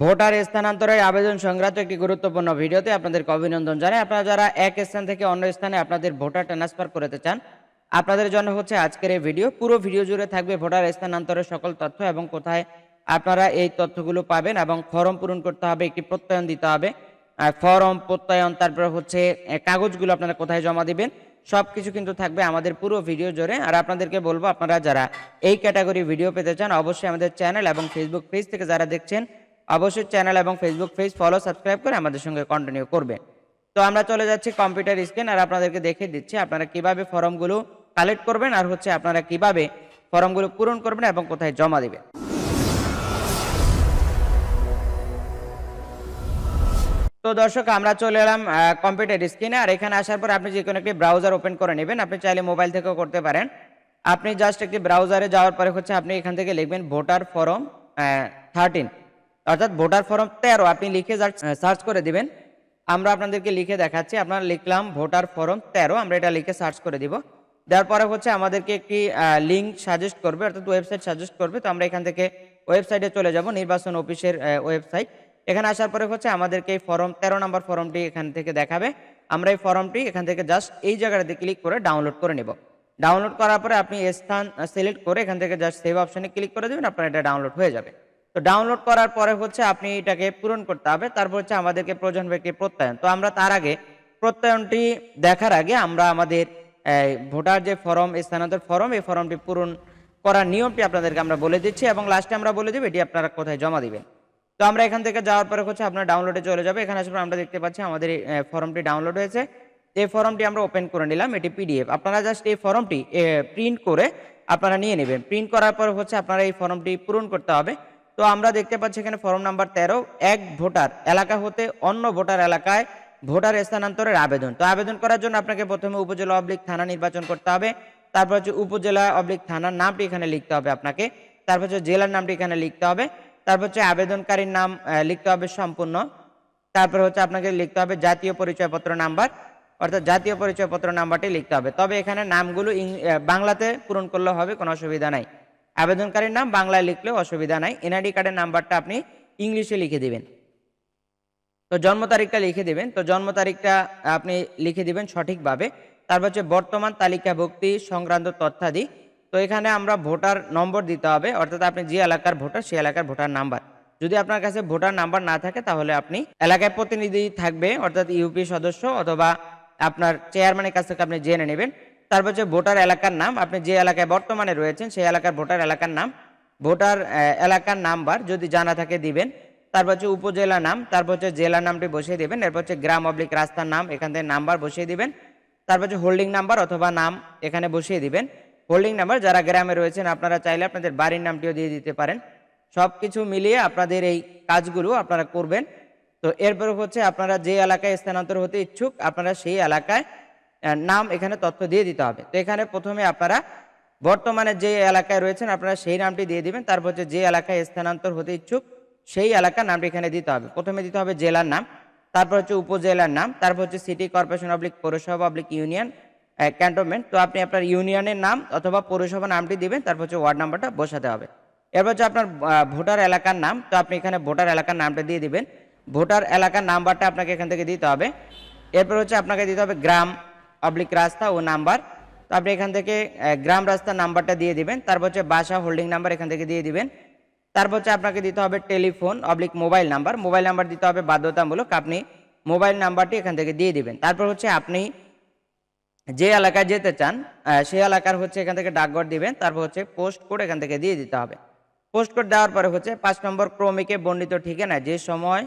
Voter স্থানান্তরের আবেদন সংক্রান্ত একটি গুরুত্বপূর্ণ ভিডিওতে আপনাদেরকে অভিনন্দন জানাই। আপনারা যারা এক স্থান থেকে অন্য স্থানে আপনাদের ভোটার ট্রান্সফার করতে চান, আপনাদের জন্য হচ্ছে আজকের এই ভিডিও। পুরো ভিডিও জুড়ে থাকবে ভোটার স্থানান্তরের সকল তথ্য এবং কোথায় আপনারা এই তথ্যগুলো পাবেন এবং ফর্ম পূরণ করতে হবে, একটি প্রত্যয়ন দিতে হবে। ফর্ম প্রত্যয়ন, তারপর হচ্ছে কাগজগুলো আপনারা কোথায় জমা দিবেন সব কিছু কিন্তু থাকবে আমাদের পুরো ভিডিও জুড়ে। আর আপনাদেরকে বলব, আপনারা যারা এই ক্যাটাগরি ভিডিও পেতে চান, অবশ্যই আমাদের চ্যানেল এবং ফেসবুক পেজ থেকে যারা দেখছেন অবশ্যই চ্যানেল এবং ফেসবুক পেজ ফলো সাবস্ক্রাইব করে আমাদের সঙ্গে কন্টিনিউ করবেন। তো আমরা চলে যাচ্ছি কম্পিউটার স্ক্রিন আর আপনাদেরকে দেখে দিচ্ছি আপনারা কীভাবে ফর্মগুলো কালেক্ট করবেন আর হচ্ছে আপনারা কীভাবে ফর্মগুলো পূরণ করবেন এবং কোথায় জমা দেবেন। তো দর্শক, আমরা চলে এলাম কম্পিউটার স্ক্রিনে আর এখানে আসার পর আপনি যে কোনো একটি ব্রাউজার ওপেন করে নেবেন। আপনি চাইলে মোবাইল থেকেও করতে পারেন। আপনি জাস্ট একটি ব্রাউজারে যাওয়ার পরে হচ্ছে আপনি এখান থেকে লিখবেন ভোটার ফর্ম থার্টিন অর্থাৎ ভোটার ফর্ম তেরো, আপনি লিখে সার্চ করে দিবেন। আমরা আপনাদেরকে লিখে দেখাচ্ছি, আপনারা লিখলাম ভোটার ফর্ম তেরো, আমরা এটা লিখে সার্চ করে দিব। দেওয়ার পরে হচ্ছে আমাদেরকে একটি লিঙ্ক সাজেস্ট করবে, অর্থাৎ ওয়েবসাইট সাজেস্ট করবে। তো আমরা এখান থেকে ওয়েবসাইটে চলে যাব, নির্বাচন অফিসের ওয়েবসাইট এখানে আসার পরে হচ্ছে আমাদেরকে এই ফর্ম, তেরো নম্বর ফর্মটি এখান থেকে দেখাবে। আমরা এই ফর্মটি এখান থেকে জাস্ট এই জায়গাটাতে ক্লিক করে ডাউনলোড করে নেব। ডাউনলোড করার পরে আপনি স্থান সিলেক্ট করে এখান থেকে জাস্ট সেভ অপশনে ক্লিক করে দেবেন, আপনার এটা ডাউনলোড হয়ে যাবে। তো ডাউনলোড করার পরে হচ্ছে আপনি এটাকে পূরণ করতে হবে। তারপর হচ্ছে আমাদেরকে প্রয়োজন ব্যক্তি প্রত্যয়ন। তো আমরা তার আগে প্রত্যয়নটি দেখার আগে আমরা আমাদের ভোটার যে ফর্ম, স্থানান্তর ফর্ম, এই ফর্মটি পূরণ করার নিয়মটি আপনাদেরকে আমরা বলে দিচ্ছি এবং লাস্টে আমরা বলে দেবো এটি আপনারা কোথায় জমা দিবেন। তো আমরা এখান থেকে যাওয়ার পরে হচ্ছে আপনার ডাউনলোডে চলে যাবে। এখানে আসার পর আমরা দেখতে পাচ্ছি আমাদের ফর্মটি ডাউনলোড হয়েছে। এই ফর্মটি আমরা ওপেন করে নিলাম। এটি পিডিএফ আপনারা জাস্ট এই ফর্মটি প্রিন্ট করে আপনারা নিয়ে নেবেন। প্রিন্ট করার পর হচ্ছে আপনারা এই ফর্মটি পূরণ করতে হবে। তো আমরা দেখতে পাচ্ছি এখানে ফর্ম নাম্বার তেরো, এক ভোটার এলাকা হতে অন্য ভোটার এলাকায় ভোটার স্থানান্তরের আবেদন। তো আবেদন করার জন্য আপনাকে প্রথমে উপজেলা অবলিক থানা নির্বাচন করতে হবে, তারপর হচ্ছে উপজেলা অবলিক থানার নামটি এখানে লিখতে হবে আপনাকে, তারপর হচ্ছে জেলার নামটি এখানে লিখতে হবে, তারপর হচ্ছে আবেদনকারীর নাম লিখতে হবে সম্পূর্ণ, তারপর হচ্ছে আপনাকে লিখতে হবে জাতীয় পরিচয়পত্র নাম্বার, অর্থাৎ জাতীয় পরিচয়পত্র নাম্বারটি লিখতে হবে। তবে এখানে নামগুলো বাংলাতে পূরণ করলে হবে, কোনো অসুবিধা নাই। আবেদনকারীর নাম বাংলায় লিখলেও অসুবিধা নাই। এনআইডি কার্ডের নাম্বারটা আপনি ইংলিশে লিখে দিবেন। তো জন্ম তারিখটা লিখে দিবেন। তো জন্ম তারিখটা আপনি লিখে দিবেন সঠিকভাবে। তারপর হচ্ছে বর্তমান তালিকাভুক্তি সংক্রান্ত তথ্যাদি। তো এখানে আমরা ভোটার নম্বর দিতে হবে। অর্থাৎ আপনি যে এলাকার ভোটার, সেই এলাকার ভোটার নাম্বার। যদি আপনার কাছে ভোটার নাম্বার না থাকে, তাহলে আপনি এলাকায় প্রতিনিধি থাকবে। অর্থাৎ ইউপি সদস্য অথবা আপনার চেয়ারম্যানের কাছ থেকে আপনি জেনে নেবেন। তারপর হচ্ছে ভোটার এলাকার নাম। আপনি যে এলাকায় বর্তমানে রয়েছেন, সেই এলাকার ভোটার এলাকার নাম। ভোটার এলাকার নাম্বার যদি জানা থাকে দিবেন। তারপর হচ্ছে উপজেলা নাম, তারপর হচ্ছে জেলার নামটি বসিয়ে দেবেন। এরপর হচ্ছে গ্রাম অবলিক রাস্তার নাম, এখান থেকে নাম্বার বসিয়ে দিবেন। তারপর হচ্ছে হোল্ডিং নাম্বার অথবা নাম এখানে বসিয়ে দিবেন। হোল্ডিং নাম্বার, যারা গ্রামে রয়েছেন, আপনারা চাইলে আপনাদের বাড়ির নামটিও দিয়ে দিতে পারেন। সব কিছু মিলিয়ে আপনাদের এই কাজগুলো আপনারা করবেন। তো এরপর হচ্ছে আপনারা যে এলাকায় স্থানান্তর হতে ইচ্ছুক, আপনারা সেই এলাকায় নাম এখানে তথ্য দিয়ে দিতে হবে। তো এখানে প্রথমে আপনারা বর্তমানে যে এলাকায় রয়েছেন, আপনারা সেই নামটি দিয়ে দিবেন, তারপর হচ্ছে যে এলাকায় স্থানান্তর হতে ইচ্ছুক, সেই এলাকার নামটি এখানে দিতে হবে। প্রথমে দিতে হবে জেলার নাম, তারপর হচ্ছে উপজেলার নাম, তারপর হচ্ছে সিটি কর্পোরেশন অবলিক পৌরসভা অবলিক ইউনিয়ন ক্যান্টনমেন্ট। তো আপনি আপনার ইউনিয়নের নাম অথবা পৌরসভা নামটি দিবেন, তারপর হচ্ছে ওয়ার্ড নাম্বারটা বসাতে হবে। এরপর হচ্ছে আপনার ভোটার এলাকার নাম, তো আপনি এখানে ভোটার এলাকার নামটা দিয়ে দিবেন। ভোটার এলাকার নাম্বারটা আপনাকে এখান থেকে দিতে হবে। এরপর হচ্ছে আপনাকে দিতে হবে গ্রাম অবলিক রাস্তা ও নাম্বার তো আপনি এখান থেকে গ্রাম রাস্তার নাম্বারটা দিয়ে দিবেন। তারপর হচ্ছে বাসা হোল্ডিং নাম্বার এখান থেকে দিয়ে দিবেন। তারপর হচ্ছে আপনাকে দিতে হবে telephone oblique mobile number mobile number দিতে হবে বাধ্যতামূলক। আপনি মোবাইল নাম্বারটি এখান থেকে দিয়ে দিবেন। তারপর হচ্ছে আপনি যে এলাকায় যেতে চান সেই এলাকার হচ্ছে এখান থেকে ডাকঘর দিবেন। তারপর হচ্ছে পোস্ট কোড এখান থেকে দিয়ে দিতে হবে। পোস্ট কোড দেওয়ার পরে হচ্ছে পাঁচ নম্বর ক্রমিকে বর্ণিত ঠিকানা যে সময়,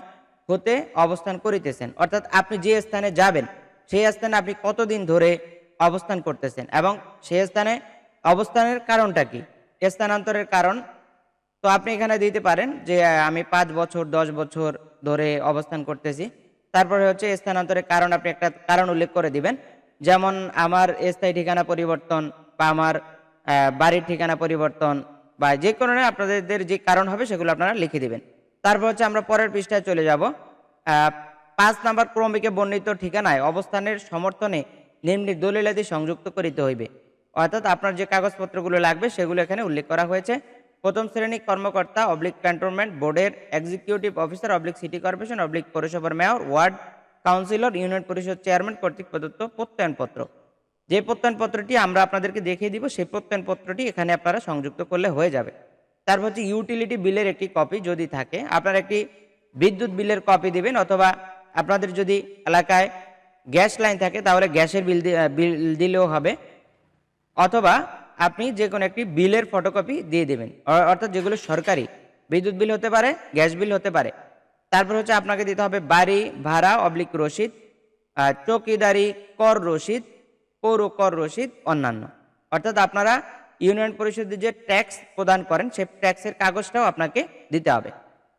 হতে অবস্থান করিতেছেন। অর্থাৎ আপনি যে স্থানে যাবেন সেই স্থানে আপনি কতদিন ধরে অবস্থান করতেছেন? এবং সেই স্থানে অবস্থানের কারণটা কি? স্থানান্তরের কারণ? তো আপনি এখানে দিতে পারেন যে, আমি পাঁচ বছর, দশ বছর ধরে অবস্থান করতেছি। তারপরে হচ্ছে স্থানান্তরের কারণ আপনি একটা কারণ উল্লেখ করে দিবেন। যেমন আমার স্থায়ী ঠিকানা পরিবর্তন বা আমার বাড়ির ঠিকানা পরিবর্তন বা যে কোনো আপনাদের যে কারণ হবে সেগুলো আপনারা লিখে দিবেন। তারপর হচ্ছে আমরা পরের পৃষ্ঠায় চলে যাব। পাঁচ নাম্বার ক্রমিকে বর্ণিত ঠিকানায় অবস্থানের সমর্থনে নিম্নি দলিলাদি সংযুক্ত করিতে হইবে। অর্থাৎ আপনার যে কাগজপত্রগুলো লাগবে, সেগুলো এখানে উল্লেখ করা হয়েছে। প্রথম শ্রেণি কর্মকর্তা, অবলিক ক্যান্টনমেন্ট বোর্ডের executive officer, oblique city corporation, oblique পৌরসভার মেয়র, ওয়ার্ড কাউন্সিলর, ইউনিয়ন পরিষদ চেয়ারম্যান, কর্তৃক প্রদত্ত প্রত্যয়নপত্র। যে প্রত্যয়নপত্রটি আমরা আপনাদেরকে দেখিয়ে দিব, সেই প্রত্যয়নপত্রটি এখানে আপনারা সংযুক্ত করলে হয়ে যাবে। তারপর হচ্ছে ইউটিলিটি বিলের একটি কপি যদি থাকে, আপনারা একটি বিদ্যুৎ বিলের কপি দিবেন অথবা আপনাদের যদি এলাকায় গ্যাস লাইন থাকে, তাহলে গ্যাসের বিল বিল দিলেও হবে। অথবা আপনি যে কোনো একটি বিলের ফটোকপি দিয়ে দেবেন। অর্থাৎ যেগুলো সরকারি, বিদ্যুৎ বিল হতে পারে, গ্যাস বিল হতে পারে। তারপর হচ্ছে আপনাকে দিতে হবে বাড়ি ভাড়া অবলিক রসিদ চৌকিদারি, কর রসিদ, পৌর কর রসিদ, অন্যান্য। অর্থাৎ আপনারা ইউনিয়ন পরিষদে যে ট্যাক্স প্রদান করেন, সে ট্যাক্সের কাগজটাও আপনাকে দিতে হবে।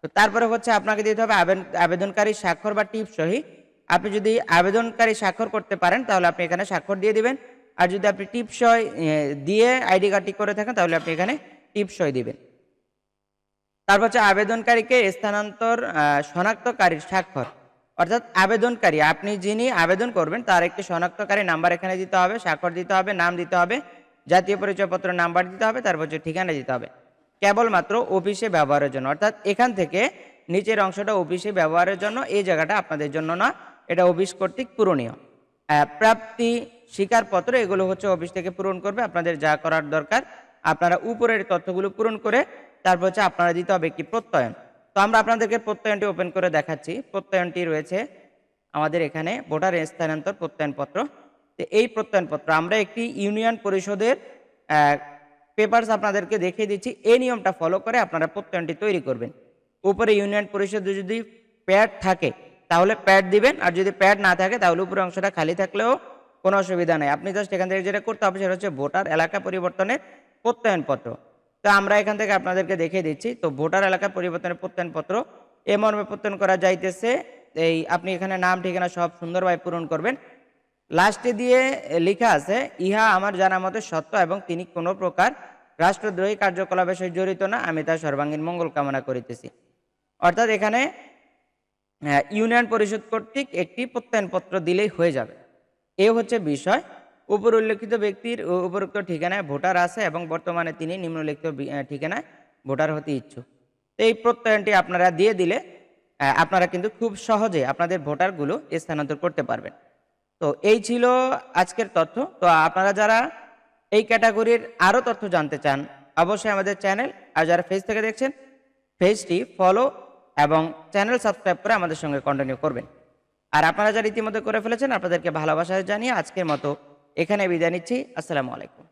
তো তারপরে হচ্ছে আপনাকে দিতে হবে আবেদন- আবেদনকারী স্বাক্ষর বা টিপ সহি। আপনি যদি আবেদনকারী স্বাক্ষর করতে পারেন, তাহলে আপনি এখানে স্বাক্ষর দিয়ে দিবেন। আর যদি আপনি টিপ সই দিয়ে আইডি কার্ডটি করে থাকেন, তাহলে আপনি এখানে টিপ সই দিবেন। তারপর হচ্ছে আবেদনকারীকে স্থানান্তর শনাক্তকারীর স্বাক্ষর। অর্থাৎ আবেদনকারী, আপনি যিনি আবেদন করবেন, তার একটি শনাক্তকারী নাম্বার এখানে দিতে হবে, স্বাক্ষর দিতে হবে, নাম দিতে হবে, জাতীয় পরিচয়পত্র নাম্বার দিতে হবে, তারপর হচ্ছে ঠিকানা দিতে হবে। কেবলমাত্র অফিসে ব্যবহারের জন্য। অর্থাৎ এখান থেকে নিচের অংশটা অফিসে ব্যবহারের জন্য, এই জায়গাটা আপনাদের জন্য না, এটা অফিস কর্তৃক পূরণীয়। প্রাপ্তি স্বীকারপত্র, এগুলো হচ্ছে অফিস থেকে পূরণ করবে, আপনাদের যা করার দরকার, আপনারা উপরের তথ্যগুলো পূরণ করে, তারপর হচ্ছে আপনারা দিতে হবে একটি প্রত্যয়ন। তো আমরা আপনাদেরকে প্রত্যয়নটি ওপেন করে দেখাচ্ছি। প্রত্যয়নটি রয়েছে আমাদের এখানে ভোটার স্থানান্তর প্রত্যয়নপত্র। তো এই প্রত্যয়নপত্র, আমরা একটি ইউনিয়ন পরিষদের পেপারস আপনাদেরকে দেখিয়ে দিচ্ছি। এই নিয়মটা ফলো করে আপনারা প্রত্যয়নটি তৈরি করবেন। উপরে ইউনিয়ন পরিষদে যদি প্যাড থাকে, তাহলে প্যাড দিবেন। আর যদি প্যাড না থাকে, তাহলে উপরে অংশটা খালি থাকলেও কোনো অসুবিধা নেই। আপনি জাস্ট এখান থেকে যেটা করতে হবে, সেটা হচ্ছে ভোটার এলাকা পরিবর্তনের প্রত্যয়নপত্র। তো আমরা এখান থেকে আপনাদেরকে দেখিয়ে দিচ্ছি। তো ভোটার এলাকা পরিবর্তনের প্রত্যয়নপত্র, এ মর্মে প্রত্যয়ন করা যাইতেছে। এই আপনি এখানে নাম, ঠিকানা সব সুন্দরভাবে পূরণ করবেন। লাস্টে দিয়ে লেখা আছে, ইহা আমার জানা মতে সত্য এবং তিনি কোনো প্রকার রাষ্ট্রদ্রোহী কার্যকলাপের সহিত জড়িত না, আমি তার সর্বাঙ্গীন মঙ্গল কামনা করিতেছি। অর্থাৎ এখানে ইউনিয়ন পরিষদ কর্তৃক একটি প্রত্যয়নপত্র দিলেই হয়ে যাবে। এ হচ্ছে বিষয়। উপর উল্লেখিত ব্যক্তির উপরোক্ত ঠিকানায় ভোটার আছে এবং বর্তমানে তিনি নিম্নলিখিত ঠিকানায় ভোটার হতে ইচ্ছুক। তো এই প্রত্যয়নটি আপনারা দিয়ে দিলে আপনারা কিন্তু খুব সহজে আপনাদের ভোটারগুলো স্থানান্তর করতে পারবেন। তো এই ছিল আজকের তথ্য। তো আপনারা যারা এই ক্যাটাগরির আরও তথ্য জানতে চান, অবশ্যই আমাদের চ্যানেল আর যারা ফেজ থেকে দেখছেন, পেজটি ফলো এবং চ্যানেল সাবস্ক্রাইব করে আমাদের সঙ্গে কন্টিনিউ করবেন। আর আপনারা যারা ইতিমধ্যে করে ফেলেছেন, আপনাদেরকে ভালোবাসা জানিয়ে আজকের মতো এখানে বিদায় নিচ্ছি। আসসালামু আলাইকুম।